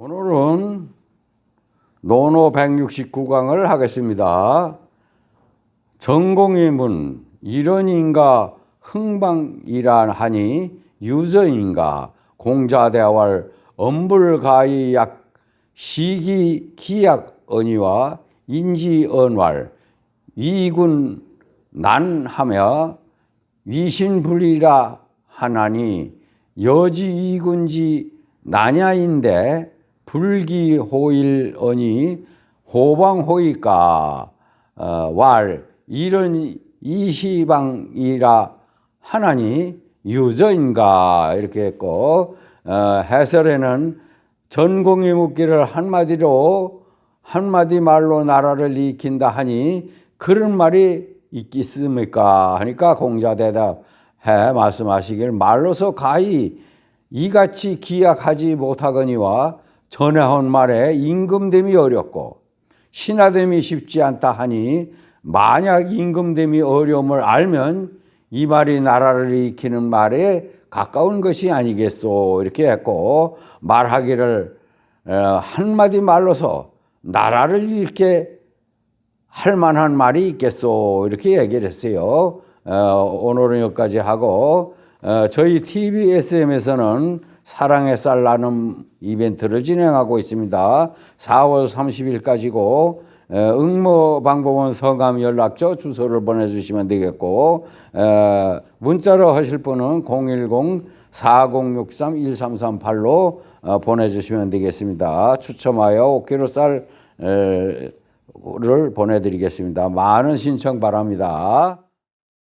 오늘은 노노 169강을 하겠습니다. 전공의 문 이런인가 흥방이란 하니 유저인가 공자대활 엄불가이약 시기 기약 언의와 인지언활 위군 난하며 위신불이라 하나니 여지 이군지 나냐인데 불기호일언이 호방호이까 어, 왈 이런 이시방이라 하나니 유저인가 이렇게 했고 어, 해설에는 전공이 묻기를 한마디로 한마디 말로 나라를 일으킨다 하니 그런 말이 있겠습니까? 하니까 공자 대답해 말씀하시길 말로서 가히 이같이 기약하지 못하거니와 전해온 말에 임금됨이 어렵고 신하됨이 쉽지 않다 하니 만약 임금됨이 어려움을 알면 이 말이 나라를 일으키는 말에 가까운 것이 아니겠소 이렇게 했고 말하기를 어, 한마디 말로서 나라를 잃게 할 만한 말이 있겠소 이렇게 얘기를 했어요. 어, 오늘은 여기까지 하고 어, 저희 TBSM에서는 사랑의 쌀 나눔 이벤트를 진행하고 있습니다. 4월 30일까지고 어, 응모 방법은 성함 연락처 주소를 보내주시면 되겠고 어, 문자로 하실 분은 010-4063-1338로 어, 보내주시면 되겠습니다. 추첨하여 5kg 쌀을 보내드리겠습니다. 많은 신청 바랍니다.